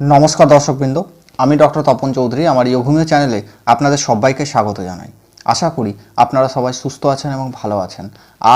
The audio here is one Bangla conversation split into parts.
নমস্কার দর্শকবৃন্দ, আমি ডক্টর তপন চৌধুরী, আমার ইয়োভূমি চ্যানেলে আপনাদের সবাইকে স্বাগত জানাই। আশা করি আপনারা সবাই সুস্থ আছেন এবং ভালো আছেন।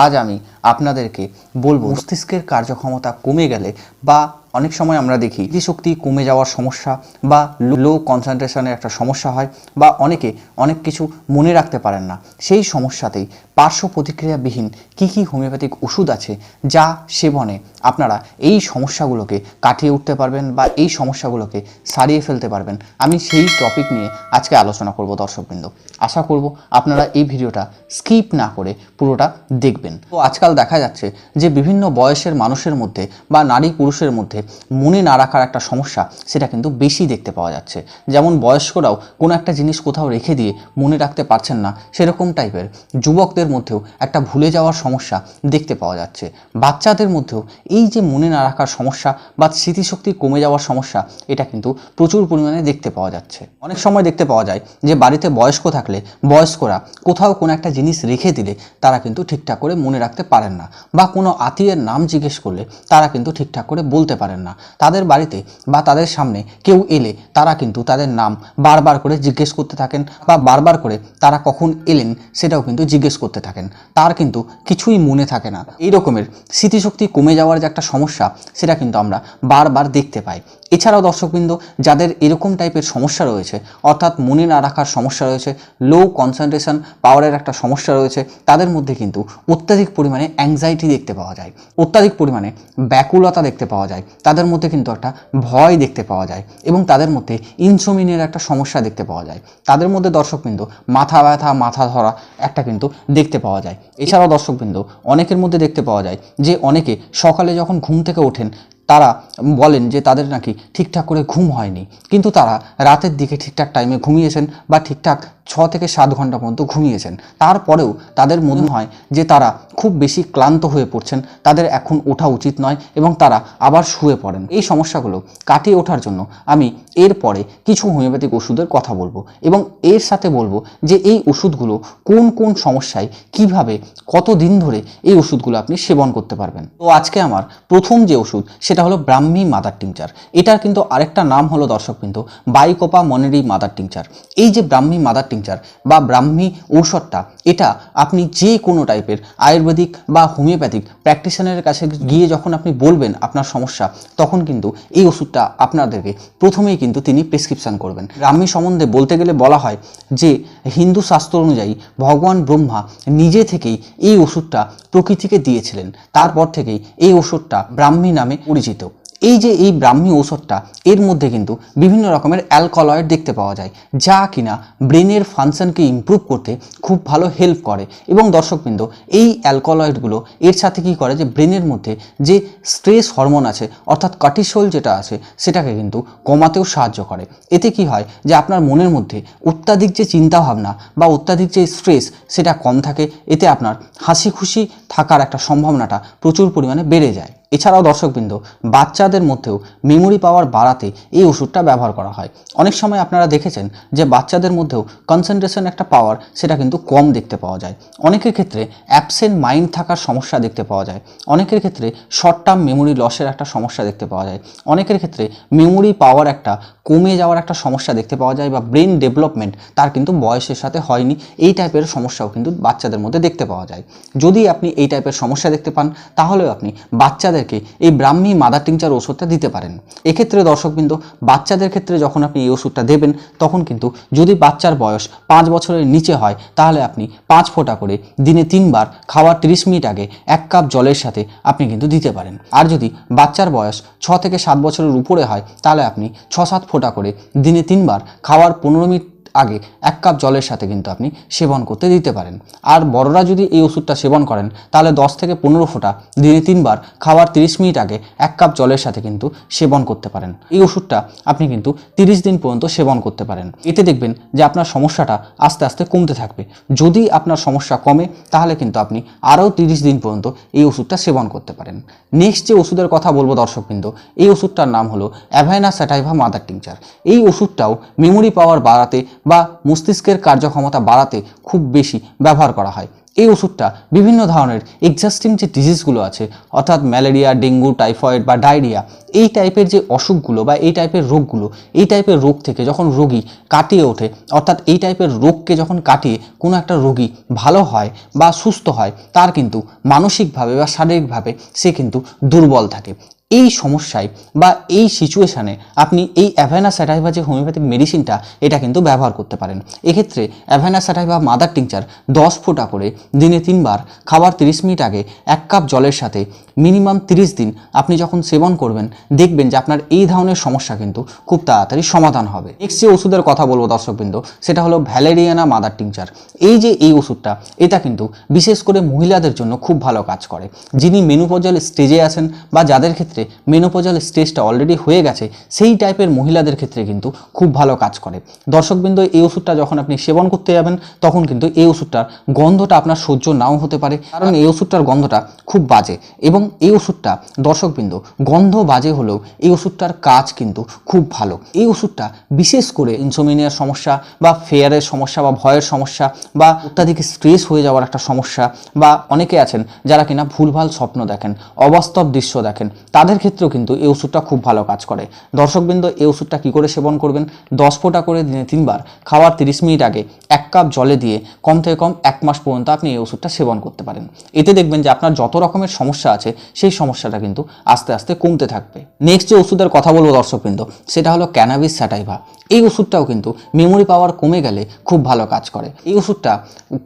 আজ আমি আপনাদেরকে বলব, মস্তিষ্কের কার্যক্ষমতা কমে গেলে বা অনেক সময় আমরা দেখি শক্তি কমে যাওয়ার সমস্যা বা লো কনসেন্ট্রেশনের একটা সমস্যা হয় বা অনেকে অনেক কিছু মনে রাখতে পারেন না। সেই সমস্যাতেই পার্শ্ব প্রতিক্রিয়াবিহীন কী কী হোমিওপ্যাথিক ওষুধ আছে যা সেবনে আপনারা এই সমস্যাগুলোকে কাটিয়ে উঠতে পারবেন বা এই সমস্যাগুলোকে সারিয়ে ফেলতে পারবেন। আমি সেই টপিক নিয়ে আজকে আলোচনা করব দর্শকবৃন্দ। আশা করব আপনারা এই ভিডিওটা স্কিপ না করে পুরোটা দেখবেন। তো আজকাল দেখা যাচ্ছে যে বিভিন্ন বয়সের মানুষের মধ্যে বা নারী পুরুষের মধ্যে মনে না রাখার একটা সমস্যা সেটা কিন্তু বেশি দেখতে পাওয়া যাচ্ছে। যেমন বয়স্করাও কোনো একটা জিনিস কোথাও রেখে দিয়ে মনে রাখতে পারছেন না, সেরকম টাইপের। যুবকদের মধ্যেও একটা ভুলে যাওয়ার সমস্যা দেখতে পাওয়া যাচ্ছে। বাচ্চাদের মধ্যেও এই যে মনে না রাখার সমস্যা বা স্মৃতিশক্তি কমে যাওয়ার সমস্যা, এটা কিন্তু প্রচুর পরিমাণে দেখতে পাওয়া যাচ্ছে। অনেক সময় দেখতে পাওয়া যায় যে বাড়িতে বয়স্ক থাকলে বয়স্করা কোথাও কোনো একটা জিনিস রেখে দিলে তারা কিন্তু ঠিকঠাক করে মনে রাখতে পারেন না বা কোনো আত্মীয়ের নাম জিজ্ঞেস করলে তারা কিন্তু ঠিকঠাক করে বলতে পারেন না। তাদের বাড়িতে বা তাদের সামনে কেউ এলে তারা কিন্তু তাদের নাম বারবার করে জিজ্ঞেস করতে থাকেন বা বারবার করে তারা কখন এলেন সেটাও কিন্তু জিজ্ঞেস করতে থাকেন। তার কিন্তু কিছুই মনে থাকে না। এই রকমের স্মৃতিশক্তি কমে যাওয়ার যে একটা সমস্যা, সেটা কিন্তু আমরা বারবার দেখতে পাই। এছাড়াও দর্শকবৃন্দ, যাদের এরকম টাইপের সমস্যা রয়েছে, অর্থাৎ মনে না রাখার সমস্যা রয়েছে লো কনসেন্ট্রেশন পাওয়ারের একটা সমস্যা রয়েছে, তাদের মধ্যে কিন্তু অত্যাধিক পরিমাণে অ্যাংজাইটি দেখতে পাওয়া যায়, অত্যাধিক পরিমাণে ব্যাকুলতা দেখতে পাওয়া যায়, তাদের মধ্যে কিন্তু একটা ভয় দেখতে পাওয়া যায় এবং তাদের মধ্যে ইনসোমিনের একটা সমস্যা দেখতে পাওয়া যায়। তাদের মধ্যে দর্শকবৃন্দ মাথা ব্যথা, মাথা ধরা একটা কিন্তু দেখতে পাওয়া যায়। এছাড়াও দর্শকবৃন্দ অনেকের মধ্যে দেখতে পাওয়া যায় যে অনেকে সকালে যখন ঘুম থেকে ওঠেন তারা বলেন যে তাদের নাকি ঠিকঠাক করে ঘুম হয়নি। কিন্তু তারা রাতের দিকে ঠিকঠাক টাইমে ঘুমিয়েছেন বা ঠিকঠাক ছ থেকে সাত ঘণ্টা পর্যন্ত ঘুমিয়েছেন। তারপরেও তাদের মনে হয় যে তারা খুব বেশি ক্লান্ত হয়ে পড়ছেন, তাদের এখন ওঠা উচিত নয় এবং তারা আবার শুয়ে পড়েন। এই সমস্যাগুলো কাটিয়ে ওঠার জন্য আমি এরপরে কিছু হোমিওপ্যাথিক ওষুধের কথা বলব এবং এর সাথে বলব যে এই ওষুধগুলো কোন কোন সমস্যায় কীভাবে কত দিন ধরে এই ওষুধগুলো আপনি সেবন করতে পারবেন। তো আজকে আমার প্রথম যে ওষুধ সেটা হলো ব্রাহ্মী মাদার টিংচার। এটার কিন্তু আরেকটা নাম হলো দর্শক কিন্তু বাইকোপা মনেরি মাদার টিংচার। এই যে ব্রাহ্মী মাদার টিংচার বা ব্রাহ্মী ঔষধটা, এটা আপনি যে কোনো টাইপের আয়ুর্বেদিক বা হোমিওপ্যাথিক প্র্যাকটিশনারের কাছে গিয়ে যখন আপনি বলবেন আপনার সমস্যা, তখন কিন্তু এই ওষুধটা আপনাদেরকে প্রথমেই কিন্তু তিনি প্রেসক্রিপশান করবেন। ব্রাহ্মী সম্বন্ধে বলতে গেলে বলা হয় যে, হিন্দু শাস্ত্র অনুযায়ী ভগবান ব্রহ্মা নিজে থেকেই এই ওষুধটা প্রকৃতিকে দিয়েছিলেন। তারপর থেকেই এই ওষুধটা ব্রাহ্মী নামে পরিচিত। এই যে এই ব্রাহ্মী ঔষধটা, এর মধ্যে কিন্তু বিভিন্ন রকমের অ্যালকলয়েড দেখতে পাওয়া যায়, যা কিনা ব্রেনের ফাংশনকে ইমপ্রুভ করতে খুব ভালো হেল্প করে। এবং দর্শকবৃন্দ, এই অ্যালকলয়েডগুলো, এর সাথে কি করে যে ব্রেনের মধ্যে যে স্ট্রেস হরমোন আছে, অর্থাৎ কর্টিসল যেটা আছে, সেটাকে কিন্তু কমাতেও সাহায্য করে। এতে কি হয় যে আপনার মনের মধ্যে অত্যাধিক যে চিন্তাভাবনা বা অত্যাধিক যে স্ট্রেস সেটা কম থাকে। এতে আপনার হাসি খুশি থাকার একটা সম্ভাবনাটা প্রচুর পরিমাণে বেড়ে যায়। এছাড়াও দর্শকবৃন্দ, বাচ্চাদের মধ্যেও মেমোরি পাওয়ার বাড়াতে এই ওষুধটা ব্যবহার করা হয়। অনেক সময় আপনারা দেখেছেন যে বাচ্চাদের মধ্যেও কনসেন্ট্রেশন একটা পাওয়ার সেটা কিন্তু কম দেখতে পাওয়া যায়। অনেকের ক্ষেত্রে অ্যাবসেন্ট মাইন্ড থাকার সমস্যা দেখতে পাওয়া যায়। অনেকের ক্ষেত্রে শর্ট টার্ম মেমোরি লসের একটা সমস্যা দেখতে পাওয়া যায়। অনেকের ক্ষেত্রে মেমোরি পাওয়ার একটা কমে যাওয়ার একটা সমস্যা দেখতে পাওয়া যায় বা ব্রেন ডেভেলপমেন্ট তার কিন্তু বয়সের সাথে হয়নি। এই টাইপের সমস্যাও কিন্তু বাচ্চাদের মধ্যে দেখতে পাওয়া যায়। যদি আপনি এই টাইপের সমস্যা দেখতে পান, তাহলেও আপনি বাচ্চাদেরকে এই ব্রাহ্মী মাদার টিংচার ওষুধটা দিতে পারেন। এক্ষেত্রে দর্শকবৃন্দ, বাচ্চাদের ক্ষেত্রে যখন আপনি এই ওষুধটা দেবেন, তখন কিন্তু যদি বাচ্চার বয়স পাঁচ বছরের নিচে হয়, তাহলে আপনি পাঁচ ফোঁটা করে দিনে তিনবার খাওয়ার তিরিশ মিনিট আগে এক কাপ জলের সাথে আপনি কিন্তু দিতে পারেন। আর যদি বাচ্চার বয়স ছ থেকে সাত বছরের উপরে হয়, তাহলে আপনি ছ সাত ফোঁটা করে দিনে তিনবার খাওয়ার পনেরো মিনিট আগে এক কাপ জলের সাথে কিন্তু আপনি সেবন করতে দিতে পারেন। আর বড়রা যদি এই ওষুধটা সেবন করেন, তাহলে দশ থেকে পনেরো ফোঁটা দিনে তিনবার খাওয়ার তিরিশ মিনিট আগে এক কাপ জলের সাথে কিন্তু সেবন করতে পারেন। এই ওষুধটা আপনি কিন্তু তিরিশ দিন পর্যন্ত সেবন করতে পারেন। এতে দেখবেন যে আপনার সমস্যাটা আস্তে আস্তে কমতে থাকবে। যদি আপনার সমস্যা কমে, তাহলে কিন্তু আপনি আরও তিরিশ দিন পর্যন্ত এই ওষুধটা সেবন করতে পারেন। নেক্সট যে ওষুধের কথা বলব দর্শকবৃন্দ এই ওষুধটার নাম হলো অ্যাভাইনা স্যাটাইভা মাদার টিংচার। এই ওষুধটাও মেমোরি পাওয়ার বাড়াতে বা মস্তিষ্কের কার্যক্ষমতা বাড়াতে খুব বেশি ব্যবহার করা হয়। এই ওষুধটা বিভিন্ন ধরনের এক্সাস্টিং যে ডিজিজগুলো আছে, অর্থাৎ ম্যালেরিয়া ডেঙ্গু টাইফয়েড বা ডায়রিয়া এই টাইপের যে অসুখগুলো বা এই টাইপের রোগগুলো, এই টাইপের রোগ থেকে যখন রোগী কাটিয়ে ওঠে, অর্থাৎ এই টাইপের রোগকে যখন কাটিয়ে কোনো একটা রোগী ভালো হয় বা সুস্থ হয়, তার কিন্তু মানসিকভাবে বা শারীরিকভাবে সে কিন্তু দুর্বল থাকে। এই সমস্যায় বা এই সিচুয়েশানে আপনি এই অ্যাভেনা স্যাটাইভা যে হোমিওপ্যাথিক মেডিসিনটা এটা কিন্তু ব্যবহার করতে পারেন। এক্ষেত্রে অ্যাভেনা স্যাটাইভা মাদার টিংচার দশ ফোঁটা করে দিনে তিনবার, খাবার তিরিশ মিনিট আগে এক কাপ জলের সাথে মিনিমাম তিরিশ দিন আপনি যখন সেবন করবেন, দেখবেন যে আপনার এই ধরনের সমস্যা কিন্তু খুব তাড়াতাড়ি সমাধান হবে। নেক্সট যে ওষুধের কথা বলব দর্শকবৃন্দ, সেটা হলো ভ্যালেরিয়ানা মাদার টিংচার এই যে এই ওষুধটা, এটা কিন্তু বিশেষ করে মহিলাদের জন্য খুব ভালো কাজ করে। যিনি মেনুপজাল স্টেজে আছেন বা যাদের ক্ষেত্রে মেনোপজাল স্টেজটা অলরেডি হয়ে গেছে, সেই টাইপের মহিলাদের ক্ষেত্রে কিন্তু খুব ভালো কাজ করে। দর্শকবৃন্দ, এই ওষুধটা যখন আপনি সেবন করতে যাবেন, তখন কিন্তু এই ওষুধটার গন্ধটা আপনার সহ্য নাও হতে পারে, কারণ এই ওষুধটার গন্ধটা খুব বাজে। এবং এই ওষুধটা, দর্শকবৃন্দ, গন্ধ বাজে হলেও এই ওষুধটার কাজ কিন্তু খুব ভালো। এই ওষুধটা বিশেষ করে ইনসোমিনিয়ার সমস্যা বা ফেয়ারের সমস্যা বা ভয়ের সমস্যা বা অত্যাধিক স্ট্রেস হয়ে যাওয়ার একটা সমস্যা বা অনেকে আছেন যারা কিনা ভুলভাল স্বপ্ন দেখেন, অবাস্তব দৃশ্য দেখেন, তাদের ক্ষেত্রেও কিন্তু এই ওষুধটা খুব ভালো কাজ করে। দর্শকবৃন্দ, এই ওষুধটা কী করে সেবন করবেন? দশ ফোঁটা করে দিনে তিনবার, খাওয়ার তিরিশ মিনিট আগে এক কাপ জলে দিয়ে কম থেকে কম এক মাস পর্যন্ত আপনি এই ওষুধটা সেবন করতে পারেন। এতে দেখবেন যে আপনার যত রকমের সমস্যা আছে, সেই সমস্যাটা কিন্তু আস্তে আস্তে কমতে থাকবে। নেক্সট যে ওষুধের কথা বলব দর্শকবৃন্দ, সেটা হলো ক্যানাবিস স্যাটাইভা এই ওষুধটাও কিন্তু মেমোরি পাওয়ার কমে গেলে খুব ভালো কাজ করে। এই ওষুধটা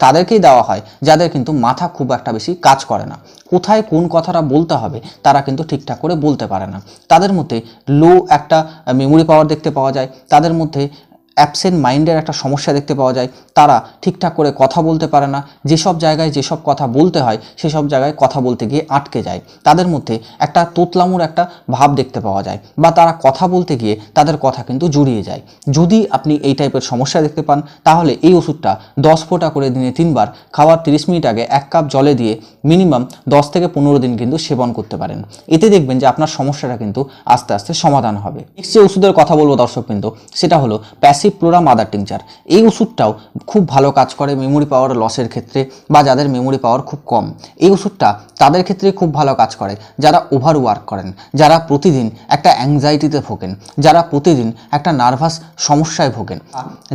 তাদেরকেই দেওয়া হয়, যাদের কিন্তু মাথা খুব একটা বেশি কাজ করে না। কোথায় কোন কথাটা বলতে হবে, তারা কিন্তু ঠিকঠাক করে বলতে পারে না। তাদের মধ্যে লো একটা মেমোরি পাওয়ার দেখতে পাওয়া যায়, তাদের মধ্যে অ্যাবসেন্ট মাইন্ডের একটা সমস্যা দেখতে পাওয়া যায়। তারা ঠিকঠাক করে কথা বলতে পারে না। যেসব জায়গায় যেসব কথা বলতে হয়, সেসব জায়গায় কথা বলতে গিয়ে আটকে যায়। তাদের মধ্যে একটা তোতলামুর একটা ভাব দেখতে পাওয়া যায় বা তারা কথা বলতে গিয়ে তাদের কথা কিন্তু জড়িয়ে যায়। যদি আপনি এই টাইপের সমস্যা দেখতে পান, তাহলে এই ওষুধটা দশ ফোঁটা করে দিনে তিনবার, খাওয়ার তিরিশ মিনিট আগে এক কাপ জলে দিয়ে মিনিমাম দশ থেকে পনেরো দিন কিন্তু সেবন করতে পারেন। এতে দেখবেন যে আপনার সমস্যাটা কিন্তু আস্তে আস্তে সমাধান হবে। নেক্সট যে ওষুধের কথা বলব দর্শক কিন্তু সেটা হলো প্যাসিপ্লোরা মাদার টিংচার। এই ওষুধটাও খুব ভালো কাজ করে মেমোরি পাওয়ার লসের ক্ষেত্রে বা যাদের মেমোরি পাওয়ার খুব কম। এই ওষুধটা তাদের ক্ষেত্রে খুব ভালো কাজ করে। যারা ওভার ওয়ার্ক করেন, যারা প্রতিদিন একটা অ্যাংজাইটিতে ভোগেন, যারা প্রতিদিন একটা নার্ভাস সমস্যায় ভোগেন,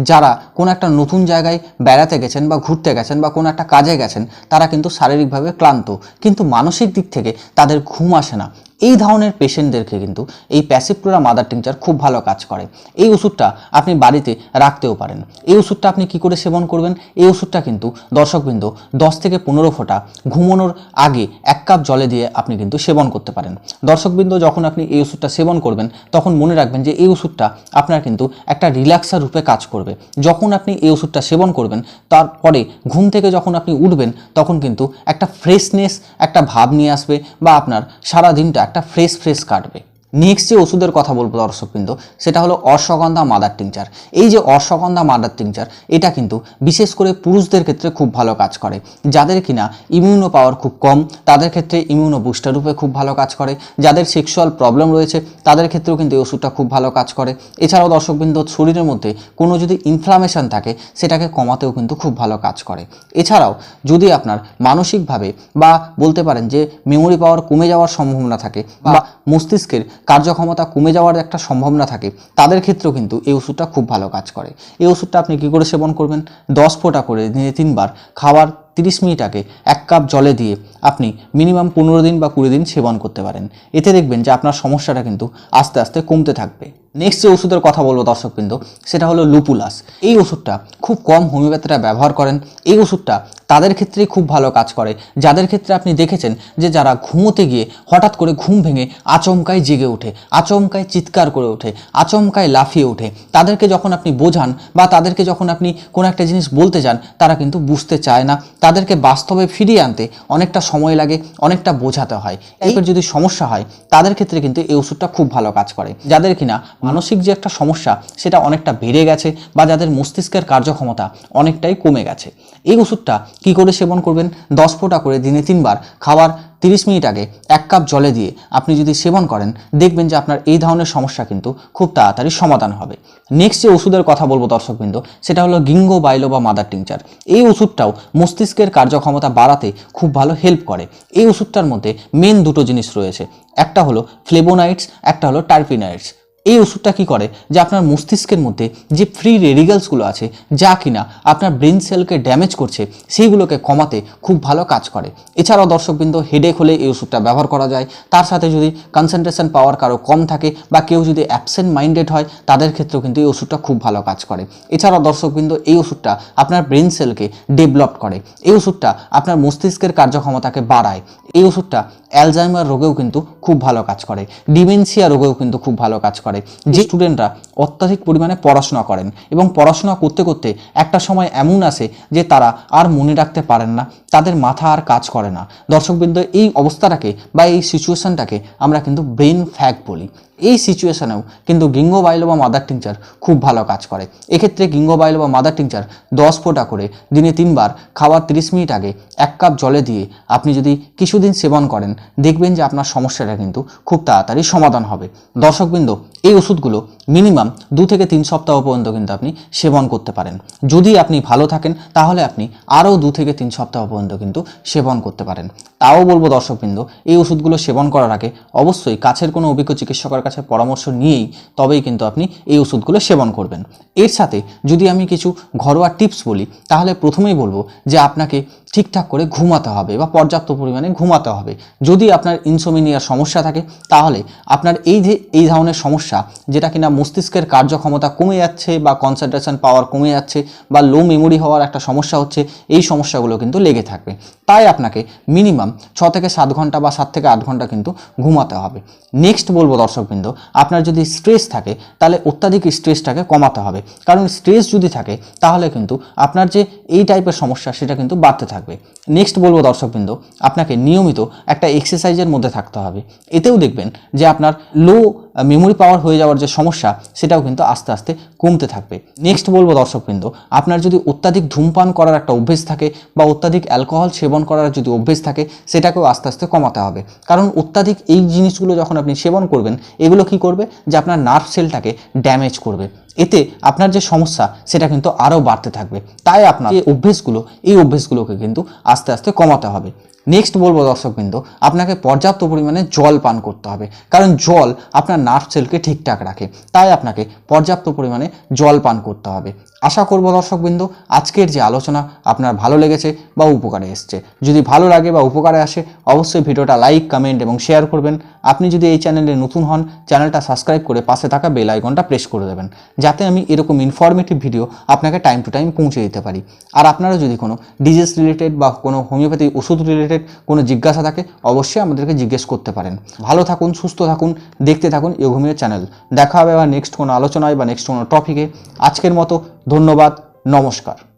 যারা কোনো একটা নতুন জায়গায় বেড়াতে গেছেন বা ঘুরতে গেছেন বা কোনো একটা কাজে গেছেন, তারা কিন্তু শারীরিকভাবে ক্লান্ত। কিন্তু মানসিক দিক থেকে তাদের ঘুম আসে না। এই ধরনের পেশেন্টদেরকে কিন্তু এই প্যাসিপ্লোরা মাদার টিংচার খুব ভালো কাজ করে। এই ওষুধটা আপনি বাড়িতে রাখতেও পারেন। এই ওষুধটা আপনি কি করে সেবন করবেন? এই ওষুধটা কিন্তু দর্শকবৃন্দ দশ থেকে পনেরো ফোঁটা ঘুমানোর আগে এক কাপ জলে দিয়ে আপনি কিন্তু সেবন করতে পারেন। দর্শকবৃন্দ যখন আপনি এই ওষুধটা সেবন করবেন, তখন মনে রাখবেন যে এই ওষুধটা আপনার কিন্তু একটা রিল্যাক্সার রূপে কাজ করবে। যখন আপনি এই ওষুধটা সেবন করবেন, তারপরে ঘুম থেকে যখন আপনি উঠবেন, তখন কিন্তু একটা ফ্রেশনেস একটা ভাব নিয়ে আসবে বা আপনার সারা দিনটা একটা ফ্রেশ ফ্রেশ কাটবে। নেক্সট যে ওষুধের কথা বলব দর্শকবৃন্দ, সেটা হলো অশ্বগন্ধা মাদার টিংচার এই যে অশ্বগন্ধা মাদার টিংচার এটা কিন্তু বিশেষ করে পুরুষদের ক্ষেত্রে খুব ভালো কাজ করে। যাদের কিনা ইমিউনো পাওয়ার খুব কম, তাদের ক্ষেত্রে ইমিউনো বুস্টার রূপে খুব ভালো কাজ করে। যাদের সেক্সুয়াল প্রবলেম রয়েছে, তাদের ক্ষেত্রেও কিন্তু এই ওষুধটা খুব ভালো কাজ করে। এছাড়াও দর্শকবৃন্দ, শরীরের মধ্যে কোনো যদি ইনফ্লামেশন থাকে, সেটাকে কমাতেও কিন্তু খুব ভালো কাজ করে। এছাড়াও যদি আপনার মানসিকভাবে বা বলতে পারেন যে মেমোরি পাওয়ার কমে যাওয়ার সম্ভাবনা থাকে বা মস্তিষ্কের কার্যক্ষমতা কমে যাওয়ার একটা সম্ভাবনা থাকে, তাদের ক্ষেত্রেও কিন্তু এই ওষুধটা খুব ভালো কাজ করে। এই ওষুধটা আপনি কী করে সেবন করবেন? দশ ফোঁটা করে দিনে তিনবার খাওয়ার তিরিশ মিনিট আগে এক কাপ জলে দিয়ে আপনি মিনিমাম পনেরো দিন বা কুড়ি দিন সেবন করতে পারেন। এতে দেখবেন যে আপনার সমস্যাটা কিন্তু আস্তে আস্তে কমতে থাকবে। নেক্সট যে ওষুধের কথা বলব দর্শকবৃন্দ, সেটা হলো লুপুলাস। এই ওষুধটা খুব কম হোমিওপ্যাথিরা ব্যবহার করেন। এই ওষুধটা তাদের ক্ষেত্রেই খুব ভালো কাজ করে। যাদের ক্ষেত্রে আপনি দেখেছেন যে যারা ঘুমোতে গিয়ে হঠাৎ করে ঘুম ভেঙে আচমকায় জেগে ওঠে আচমকায় চিৎকার করে ওঠে আচমকায় লাফিয়ে ওঠে, তাদেরকে যখন আপনি বোঝান বা তাদেরকে যখন আপনি কোনো একটা জিনিস বলতে যান, তারা কিন্তু বুঝতে চায় না। তাদেরকে বাস্তবে ফিরিয়ে আনতে অনেকটা সময় লাগে, অনেকটা বোঝাতে হয়। এইবার যদি সমস্যা হয়, তাদের ক্ষেত্রে কিন্তু এই ওষুধটা খুব ভালো কাজ করে। যাদের কিনা মানসিক যে একটা সমস্যা, সেটা অনেকটা বেড়ে গেছে বা যাদের মস্তিষ্কের কার্যক্ষমতা অনেকটাই কমে গেছে। এই ওষুধটা কি করে সেবন করবেন? দশ ফোঁটা করে দিনে তিনবার খাবার 30 মিনিট আগে এক কাপ জলে দিয়ে আপনি যদি সেবন করেন, দেখবেন যে আপনার এই ধরনের সমস্যা কিন্তু খুব তাড়াতাড়ি সমাধান হবে। নেক্সট যে ওষুধের কথা বলব দর্শকবৃন্দ, সেটা হলো গিঙ্গো বাইলো বা মাদার টিংচার। এই ওষুধটাও মস্তিষ্কের কার্যক্ষমতা বাড়াতে খুব ভালো হেল্প করে। এই ওষুধটার মধ্যে মেন দুটো জিনিস রয়েছে। একটা হলো ফ্লেবোনাইটস একটা হলো টার্পিনাইটস এই ওষুধটা কি করে? যে আপনার মস্তিষ্কের মধ্যে যে ফ্রি রেডিক্যালসগুলো আছে, যা কিনা আপনার ব্রেন সেলকে ড্যামেজ করছে, সেইগুলোকে কমাতে খুব ভালো কাজ করে। এছাড়াও দর্শকবৃন্দ হেডেক হলে এই ওষুধটা ব্যবহার করা যায়। তার সাথে যদি কনসেন্ট্রেশন পাওয়ার কারও কম থাকে বা কেউ যদি অ্যাবসেন্ট মাইন্ডেড হয়, তাদের ক্ষেত্রেও কিন্তু এই ওষুধটা খুব ভালো কাজ করে। এছাড়াও দর্শকবৃন্দ, এই ওষুধটা আপনার ব্রেন সেলকে ডেভেলপ করে। এই ওষুধটা আপনার মস্তিষ্কের কার্যক্ষমতাকে বাড়ায়। এই ওষুধটা অ্যালজাইমার রোগেও কিন্তু খুব ভালো কাজ করে। ডিমেনশিয়া রোগেও কিন্তু খুব ভালো কাজ করে। যে স্টুডেন্টরা অত্যাধিক পরিমাণে পড়াশোনা করেন এবং পড়াশোনা করতে করতে একটা সময় এমন আসে যে তারা আর মনে রাখতে পারেন না তাদের মাথা আর কাজ করে না। দর্শকবৃন্দ এই অবস্থাটাকে বা এই সিচুয়েশানটাকে আমরা কিন্তু ব্রেন ফ্যাক বলি। এই সিচুয়েশনেও কিন্তু গিঙ্গো বাইলো বা মাদার টিংচার খুব ভালো কাজ করে। এক্ষেত্রে গিঙ্গো বাইলো বা মাদার টিংচার দশ ফোঁটা করে দিনে তিনবার, খাওয়ার তিরিশ মিনিট আগে এক কাপ জলে দিয়ে আপনি যদি কিছুদিন সেবন করেন, দেখবেন যে আপনার সমস্যাটা কিন্তু খুব তাড়াতাড়ি সমাধান হবে। দর্শকবৃন্দ, এই ওষুধগুলো মিনিমাম দু থেকে তিন সপ্তাহ পর্যন্ত কিন্তু আপনি সেবন করতে পারেন। যদি আপনি ভালো থাকেন, তাহলে আপনি আরও দু থেকে তিন সপ্তাহ পর্যন্ত কিন্তু সেবন করতে পারেন। তাও বলব দর্শকবৃন্দ, এই ওষুধগুলো সেবন করার আগে অবশ্যই কাছের কোনো অভিজ্ঞ চিকিৎসকের কাছে পরামর্শ নিয়েই তবেই কিন্তু আপনি এই ওষুধগুলো সেবন করবেন। এর সাথে যদি আমি কিছু ঘরোয়া টিপস বলি, তাহলে প্রথমেই বলব যে আপনাকে ঠিকঠাক করে ঘুমাতে হবে বা পর্যাপ্ত পরিমাণে ঘুমাতে হবে। যদি আপনার ইনসোমিনিয়ার সমস্যা থাকে, তাহলে আপনার এই যে, এই ধরনের সমস্যা, যেটা কিনা মস্তিষ্কের কার্যক্ষমতা কমে যাচ্ছে বা কনসেন্ট্রেশন পাওয়ার কমে যাচ্ছে বা লো মেমোরি হওয়ার একটা সমস্যা হচ্ছে, এই সমস্যাগুলো কিন্তু লেগে থাকবে। তাই আপনাকে মিনিমাম ছ থেকে সাত ঘণ্টা বা সাত থেকে আট ঘণ্টা কিন্তু ঘুমাতে হবে। নেক্সট বলব দর্শকবৃন্দ, আপনার যদি স্ট্রেস থাকে, তাহলে অত্যাধিক স্ট্রেসটাকে কমাতে হবে। কারণ স্ট্রেস যদি থাকে, তাহলে কিন্তু আপনার যে, এই টাইপের সমস্যা, সেটা কিন্তু বাড়তে থাকবে। নেক্সট বলব দর্শকবৃন্দ, আপনাকে নিয়মিত একটা এক্সারসাইজের মধ্যে থাকতে হবে। এতেও দেখবেন যে আপনার লো মেমোরি পাওয়ার হয়ে যাওয়ার যে সমস্যা, সেটাও কিন্তু আস্তে আস্তে কমতে থাকবে। নেক্সট বলব দর্শকবৃন্দ, আপনার যদি অত্যাধিক ধূমপান করার একটা অভ্যেস থাকে বা অত্যাধিক অ্যালকোহল সেবন করার যদি অভ্যেস থাকে, সেটাকেও আস্তে আস্তে কমাতে হবে। কারণ অত্যাধিক এই জিনিসগুলো যখন আপনি সেবন করবেন, এগুলো কি করবে? যে আপনার নার্ভ সেলটাকে ড্যামেজ করবে। এতে আপনার যে সমস্যা, সেটা কিন্তু আরও বাড়তে থাকবে। তাই আপনার যে অভ্যেসগুলো, এই অভ্যেসগুলোকে কিন্তু আস্তে আস্তে কমাতে হবে। নেক্সট বলব দর্শকবৃন্দ, আপনাকে পর্যাপ্ত পরিমাণে জল পান করতে হবে। কারণ জল আপনার নার্ভ সেলকে ঠিকঠাক রাখে। তাই আপনাকে পর্যাপ্ত পরিমাণে জল পান করতে হবে। আশা করব দর্শকবৃন্দ, আজকের যে আলোচনা আপনার ভালো লেগেছে বা উপকারে এসছে। যদি ভালো লাগে বা উপকারে আসে, অবশ্যই ভিডিওটা লাইক কমেন্ট এবং শেয়ার করবেন। আপনি যদি এই চ্যানেলে নতুন হন চ্যানেলটা সাবস্ক্রাইব করে পাশে থাকা বেল আইকনটা প্রেস করে দেবেন। যাতে আমি এরকম ইনফরমেটিভ ভিডিও আপনাকে টাইম টু টাইম পৌঁছে দিতে পারি। আর আপনারা যদি কোনো ডিজিজ রিলেটেড বা কোনো হোমিওপ্যাথি ওষুধ রিলেটেড কোনো জিজ্ঞাসা থাকে, অবশ্যই আমাদেরকে জিজ্ঞেস করতে পারেন। ভালো থাকুন, সুস্থ থাকুন, দেখতে থাকুন ইয়োঘুমিও চ্যানেল। দেখা হবে আবার নেক্সট কোনো আলোচনায় বা নেক্সট কোনো টপিকে আজকের মতো ধন্যবাদ, নমস্কার।